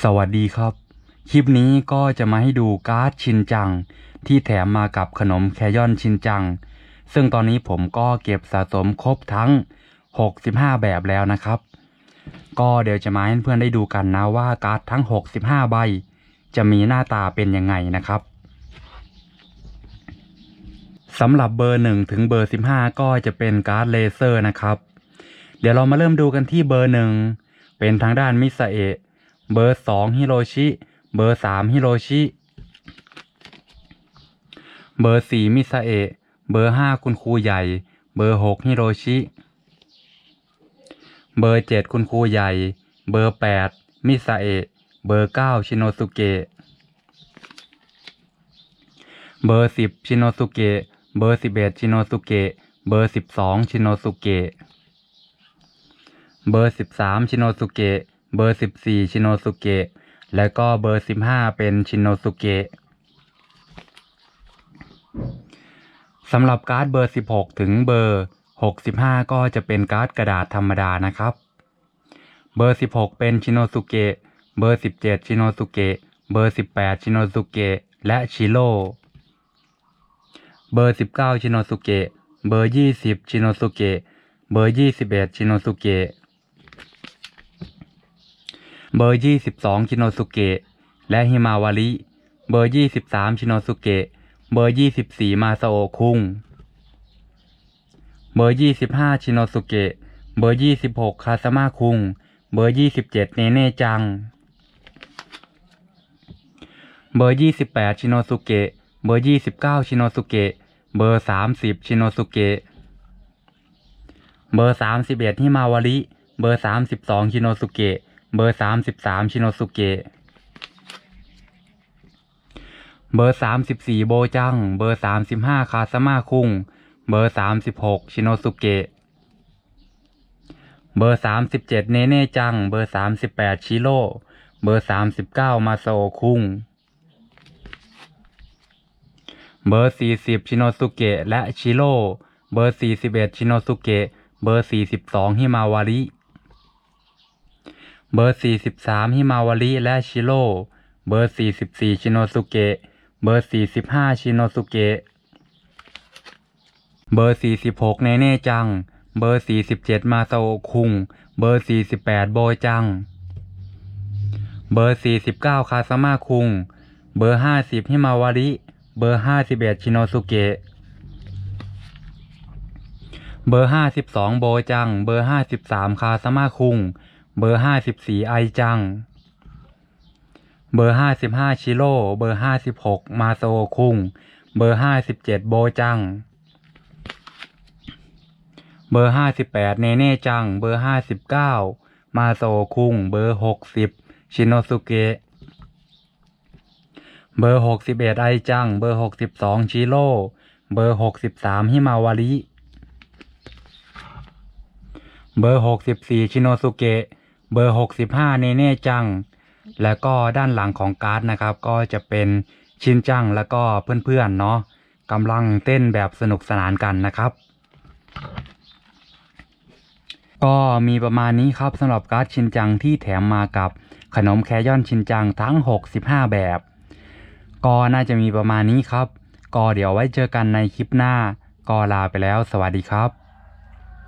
สวัสดีครับ คลิปนี้ก็จะมาให้ดูการ์ดชินจัง ที่แถมมากับขนมแคยอนชินจัง ซึ่งตอนนี้ผมก็เก็บสะสมครบทั้ง 65 แบบแล้วนะครับ ก็เดี๋ยวจะมาให้เพื่อนได้ดูกันนะว่าการ์ดทั้ง 65 ใบ จะมีหน้าตาเป็นยังไงนะครับสำหรับเบอร์ 1 ถึงเบอร์ 15 ก็จะเป็นการ์ดเลเซอร์นะครับ เดี๋ยวเรามาเริ่มดูกันที่เบอร์หนึ่งเป็นทางด้านมิสเอะ เบอร์สองฮิโรชิ เบอร์สามฮิโรชิ เบอร์สี่มิสเอะเบอร์ห้าคุณครูใหญ่ เบอร์หกฮิโรชิ เบอร์เจ็ดคุณครูใหญ่ เบอร์แปดมิสเอะเบอร์เก้าชิโนสุเกะ เบอร์สิบชิโนสุเกะ เบอร์สิบเอ็ดชิโนสุเกะ เบอร์สิบสองชิโนสุเกะ เบอร์สิบสามชิโนสุเกะ เบอร์สิบสี่ชิโนสุเกะ และก็เบอร์สิบห้าเป็นชิโนสุเกะสำหรับการ์ดเบอร์สิบหกถึงเบอร์หกสิบห้าก็จะเป็นการ์ดกระดาษธรรมดานะครับ เบอร์สิบหกเป็นชิโนสุเกะ เบอร์สิบเจ็ดชิโนสุเกะ เบอร์สิบแปดชิโนสุเกะ และชิโร่ เบอร์สิบเก้าชิโนสุเกะ เบอร์ยี่สิบชิโนสุเกะ เบอร์ยี่สิบเอ็ดชิโนสุเกะ เบอร์ยี่สิบสองชิโนสุเกะ และฮิมาวาริ เบอร์ยี่สิบสามชิโนสุเกะ เบอร์ยี่สิบสี่มาซาโอะคุง เบอร์ยี่สิบห้าชิโนสุเกะ เบอร์ยี่สิบหกคาซามาคุง เบอร์ยี่สิบเจ็ดเนเน่จัง เบอร์ยี่สิบแปดชิโนสุเกะ เบอร์ยี่สิบเก้าชิโนสุเกะ เบอร์สามสิบชิโนสุเกะ เบอร์สามสิบเอ็ดฮิมาวาริ เบอร์สามสิบสองชิโนสุเกะ เบอร์สามสิบสามชิโนสุเกะ เบอร์สามสิบสี่โบจัง เบอร์สามสิบห้าคาซามาคุง เบอร์สามสิบหกชิโนสุเกะ เบอร์สามสิบเจ็ดเนเน่จัง เบอร์สามสิบแปดชิโร่ เบอร์สามสิบเก้ามาโซคุง เบอร์สี่สิบชิโนสุเกะและชิโร่ เบอร์สี่สิบเอ็ดชิโนสุเกะ เบอร์สี่สิบสองฮิมาวาริ เบอร์สี่สิบสามฮิมาวาริและชิโร่ เบอร์สี่สิบสี่ชิโนสุเกะ เบอร์สี่สิบห้าชิโนสุเกะ เบอร์สี่สิบหกเนเน่จัง เบอร์สี่สิบเจ็ดมาโซโอคุง เบอร์สี่สิบแปดโบยจัง เบอร์สี่สิบเก้าคาซามาคุง เบอร์ห้าสิบฮิมาวาริ เบอร์ห้าสิบเอ็ดชิโนสุเกะ เบอร์ห้าสิบสองโบจัง เบอร์ห้าสิบสามคาซามาคุง เบอร์ห้าสิบสี่ไอจัง เบอร์ห้าสิบห้าชิโร่ เบอร์ห้าสิบหกมาโซคุง เบอร์ห้าสิบเจ็ดโบจัง เบอร์ห้าสิบแปดเนเน่จัง เบอร์ห้าสิบเก้ามาโซคุง เบอร์หกสิบชินโนสุเกะ เบอร์หกสิบเอ็ดไอจัง เบอร์หกสิบสองชิโร่ เบอร์หกสิบสามฮิมาวาริ เบอร์หกสิบสี่ชิโนสุเกะ เบอร์หกสิบห้าเนเน่จัง แล้วก็ด้านหลังของการ์ดนะครับ ก็จะเป็นชินจังแล้วก็เพื่อนๆเนาะกำลังเต้นแบบสนุกสนานกันนะครับ ก็มีประมาณนี้ครับสำหรับการ์ดชินจังที่แถมมากับขนมแคยอนชินจังทั้ง 65 แบบ ก็น่าจะมีประมาณนี้ครับ ก็เดี๋ยวไว้เจอกันในคลิปหน้า ก็ลาไปแล้ว สวัสดีครับ